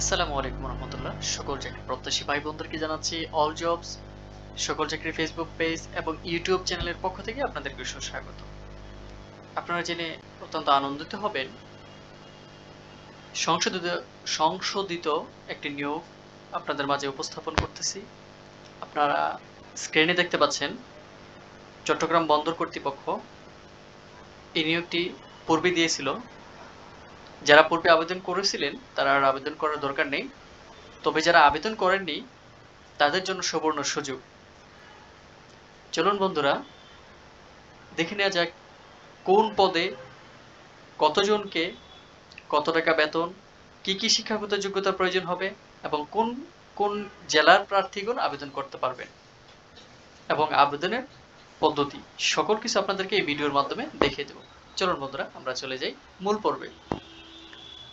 আসসালামু আলাইকুম রহমতুল্লাহ। সকল চাকরি প্রত্যাশী ভাই বোনদেরকে জানাচ্ছি অল জবস সকল চাকরি ফেসবুক পেজ এবং ইউটিউব চ্যানেলের পক্ষ থেকে আপনাদেরকে সুস্বাগত। আপনারা জেনে অত্যন্ত আনন্দিত হবেন, সংশোধিত সংশোধিত একটি নিয়োগ আপনাদের মাঝে উপস্থাপন করতেছি। আপনারা স্ক্রিনে দেখতে পাচ্ছেন চট্টগ্রাম বন্দর কর্তৃপক্ষ এই নিয়োগটি পূর্বে দিয়েছিল। যারা পূর্বে আবেদন করেছিলেন, তারা আর আবেদন করার দরকার নেই। তবে যারা আবেদন করেননি, তাদের জন্য সুবর্ণ সুযোগ। চলুন বন্ধুরা, দেখে নেওয়া যাক কোন পদে কতজনকে কত টাকা বেতন, কি কি শিক্ষাগত যোগ্যতার প্রয়োজন হবে, এবং কোন কোন জেলার প্রার্থীগণ আবেদন করতে পারবেন, এবং আবেদনের পদ্ধতি। সকল কিছু আপনাদেরকে এই ভিডিওর মাধ্যমে দেখিয়ে দেব। চলুন বন্ধুরা, আমরা চলে যাই মূল পর্বে।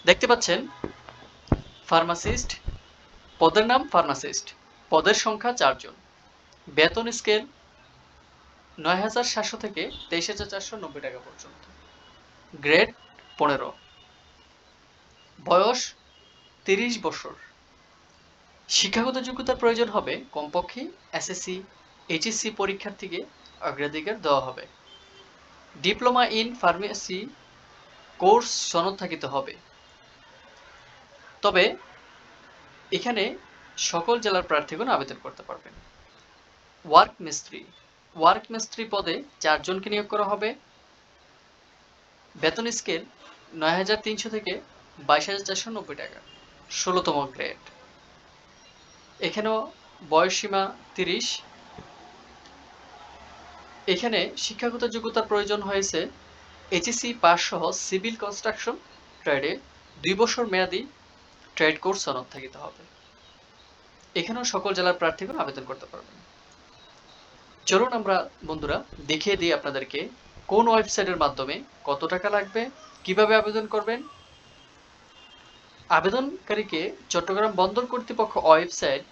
দেখতে পাচ্ছেন, ফার্মাসিস্ট, পদের নাম ফার্মাসিস্ট। পদের সংখ্যা চারজন। বেতন স্কেল নয় হাজার সাতশো থেকে তেইশ হাজার চারশো নব্বই টাকা পর্যন্ত। গ্রেড পনেরো। বয়স তিরিশ বছর। শিক্ষাগত যোগ্যতার প্রয়োজন হবে কমপক্ষে এসএসসি, এইচএসসি পরীক্ষার্থীকে অগ্রাধিকার দেওয়া হবে। ডিপ্লোমা ইন ফার্মেসি কোর্স সনদ থাকিতে হবে। তবে এখানে সকল জেলার প্রার্থীগণ আবেদন করতে পারবেন। ওয়ার্ক মিস্ত্রি। ওয়ার্ক মিস্ত্রি পদে চারজনকে নিয়োগ করা হবে। বেতন স্কেল নয় হাজার তিনশো থেকে বাইশ হাজার চারশো নব্বই টাকা, ষোলোতম গ্রেড। এখানেও বয়সসীমা তিরিশ। এখানে শিক্ষাগত যোগ্যতার প্রয়োজন হয়েছে। এইচএসসি পাস সহ সিভিল কনস্ট্রাকশন ট্রেডে দুই বছর মেয়াদি ট্রেড কোর্স সনদ থাকিতে হবে। এখানেও সকল জেলার প্রার্থীগণ আবেদন করতে পারবেন। চলুন আমরা, বন্ধুরা, দেখিয়ে দিই আপনাদেরকে কোন ওয়েবসাইটের মাধ্যমে কত টাকা লাগবে, কীভাবে আবেদন করবেন। আবেদনকারীকে চট্টগ্রাম বন্দর কর্তৃপক্ষ website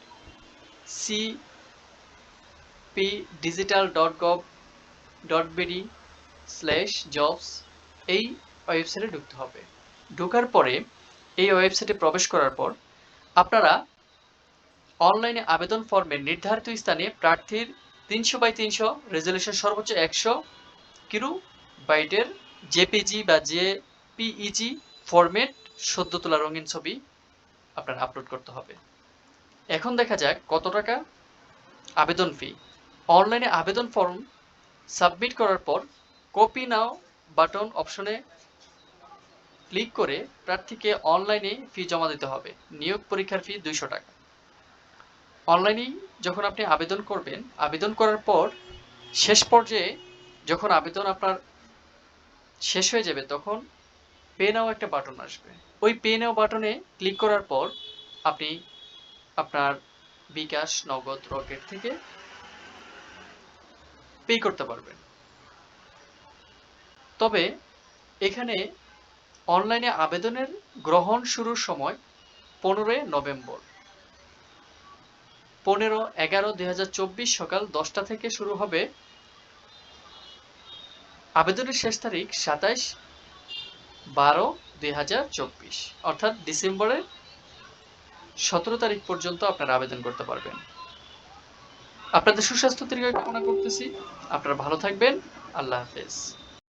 C P digital dot gov dot BD slash jobs এই ওয়েবসাইটে ঢুকতে হবে। ঢোকার পরে এই ওয়েবসাইটে প্রবেশ করার পর আপনারা অনলাইনে আবেদন ফর্মে নির্ধারিত স্থানে প্রার্থীর তিনশো বাই তিনশো, রেজলিউশন সর্বোচ্চ একশো কিরু বাইটের জেপিজি বা জেপিইজি ফরম্যাট সদ্য তোলা রঙিন ছবি আপনার আপলোড করতে হবে। এখন দেখা যাক কত টাকা আবেদন ফি অনলাইনে আবেদন ফর্ম সাবমিট করার পর কপি নাও বাটন অপশনে ক্লিক করে প্রার্থীকে অনলাইনে ফি জমা দিতে হবে। নিয়োগ পরীক্ষার ফি দুইশো টাকা। অনলাইনেই যখন আপনি আবেদন করবেন, আবেদন করার পর শেষ পর্যায়ে যখন আবেদন আপনার শেষ হয়ে যাবে, তখন পে নাও একটা বাটন আসবে। ওই পে নাও বাটনে ক্লিক করার পর আপনি আপনার বিকাশ নগদ রকেট থেকে পে করতে পারবেন। তবে এখানে অনলাইনে আবেদনের গ্রহণ শুরুর সময় পনেরোই নভেম্বর। পনেরো এগারো দুই সকাল দশটা থেকে শুরু হবে আবেদনের শেষ তারিখ সাতাইশ বারো দুই অর্থাৎ ডিসেম্বরের সতেরো তারিখ পর্যন্ত আপনারা আবেদন করতে পারবেন। আপনাদের সুস্বাস্থ্য দীর্ঘ কামনা করতেছি। আপনারা ভালো থাকবেন। আল্লাহ হাফেজ।